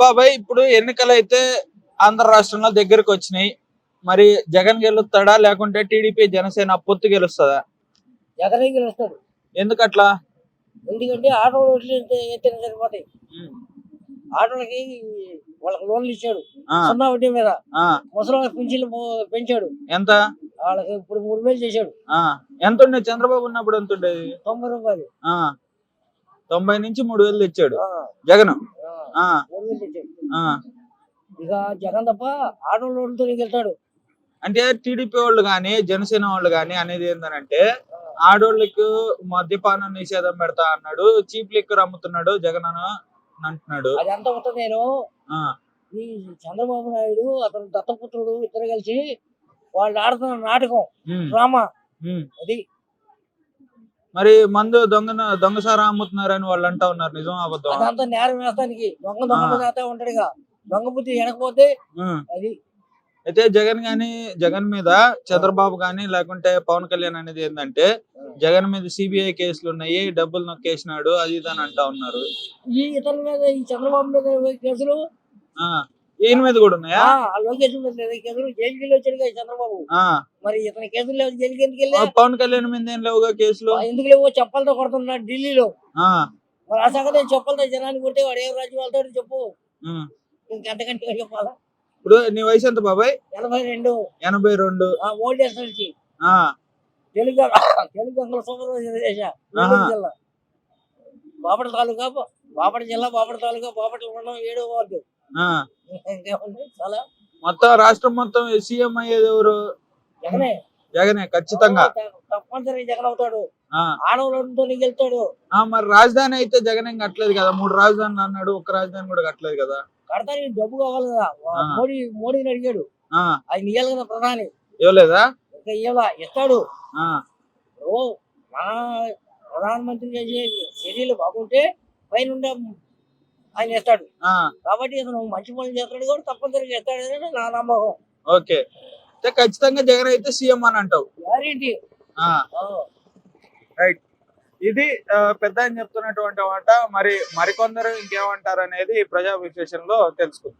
బాబాయ్ ఇప్పుడు ఎన్నికలు అయితే ఆంధ్ర రాష్ట్రంలో దగ్గరకు వచ్చినాయి మరి జగన్ గెలుస్తాడా లేకుంటే టీడీపీ జనసేన పొత్తు గెలుస్తుందా? జగన్ గెలుస్తాడు. ఎందుకట్లా? ఎందుకంటే ఆటో ఎత్తిన సరిపోతాయి. ఆటోలకి వాళ్ళకి లోన్లు ఇచ్చాడు. సున్నా వడ్డీ మీద ముసలి పింఛన్లు పెంచాడు. ఎంత? వాళ్ళకి ఇప్పుడు మూడు వేలు చేశాడు. ఎంత ఉండేది చంద్రబాబు ఉన్నప్పుడు ఎంత ఉండేది తొంభై రూపాయలు. ఆ, తొంభై నుంచి మూడు వేలు తెచ్చాడు జగన్. ఇక జగన్ తప్ప లోన్లతో వెళ్తాడు. అంటే టీడీపీ వాళ్ళు గాని జనసేన వాళ్ళు గాని అనేది ఏంటంటే ఆడోళ్ళకు మద్యపానం నిషేధం పెడతా అన్నాడు చీప్ లిక్కర్ అమ్ముతున్నాడు జగన్ అంటున్నాడు. అది అంత మొత్తం నేను ఆ, ఈ చంద్రబాబు నాయుడు అతను దత్తపుత్రుడు ఇద్దరు కలిసి వాళ్ళు ఆడుతున్న నాటకం డ్రామా. అది మరి మందు దొంగ దొంగసారా అమ్ముతున్నారని వాళ్ళు అంటా ఉన్నారు. నిజం అబద్ధం అదంతా నేరం వేస్తానికి దొంగ దొంగ ఉంటాడుగా. దొంగ బుద్ధి వెనకపోతే అది అయితే జగన్ గాని జగన్ మీద చంద్రబాబు గాని లేకుంటే పవన్ కళ్యాణ్ అనేది ఏంటంటే జగన్ మీద సిబిఐ కేసులు ఉన్నాయి డబ్బులు నొక్కేసినాడు అది ఇది అని అంటా ఉన్నారు. ఈ ఇతని మీద ఈ చంద్రబాబు మీద కేసులు ఆ. ఈయన మీద కూడా ఉన్నాయా? లోకేష్ మీద జైలుకి వచ్చాడు కదా చంద్రబాబు. మరి ఇతని కేసులు లేవు జైలుకి ఎందుకు వెళ్ళా. ఆ, పవన్ కళ్యాణ్ మీద ఏం లేవుగా కేసులు? ఎందుకు లేవో? చెప్పలతో కొడుతున్నాడు ఢిల్లీలో. మరి ఆ సంగతి చెప్పలతో జనాన్ని కొడితే వాడు ఏ రాజ్యం వెళ్తాడు చెప్పు. ఇంకెంతకంటే చెప్పాలా ఇప్పుడు నీ వయసు ఎంత బాబాయ్? ఎనభై రెండు. ఎనభై రెండు. ఆ ఓల్డ్ ఎస్ఎల్సి ఆ. తెలుగు తెలుగు సూపర్వైజర్ జిల్లా. బాపట్ల తాలూకా బాపట్ల జిల్లా బాపట్ల తాలూకా బాపట్ల మండలం ఏడో వార్డు. మొత్తం రాష్ట్రం మొత్తం సీఎం అయ్యేది ఎవరు? జగనే. జగనే ఖచ్చితంగా. తప్పనిసరిగా జగన్ అవుతాడు. ఆ. ఆడవాళ్ళతో గెలుతాడు ఆ, మరి రాజధాని అయితే జగన్ కట్టలేదు కదా? మూడు రాజధానులు అన్నాడు ఒక్క రాజధాని కూడా కట్టలేదు కదా? కడతానికి డబ్బు కావాలి కదా. మోడీ మోడీని అడిగాడు. ఆయన ఇయ్యాలి కదా ప్రధాని. ఇవ్వలేదా? ఇంకా ఇయ్యాల? ఇస్తాడు. మన ప్రధానమంత్రి చేసే చర్యలు బాగుంటే పైన ఆయన ఇస్తాడు ఆ. కాబట్టి ఇతను మంచి పనులు చేస్తాడు కూడా తప్పనిసరిగా ఇస్తాడని నా నమ్మకం. ఓకే. అయితే ఖచ్చితంగా జగన్ అయితే సీఎం అని అంటావు. గ్యారెంటీ. రైట్. ఇది పెద్ద ఆయన చెప్తున్నటువంటి మాట. మరి మరికొందరు ఇంకేమంటారు అనేది ప్రజా విశ్లేషణలో తెలుసుకుందాం.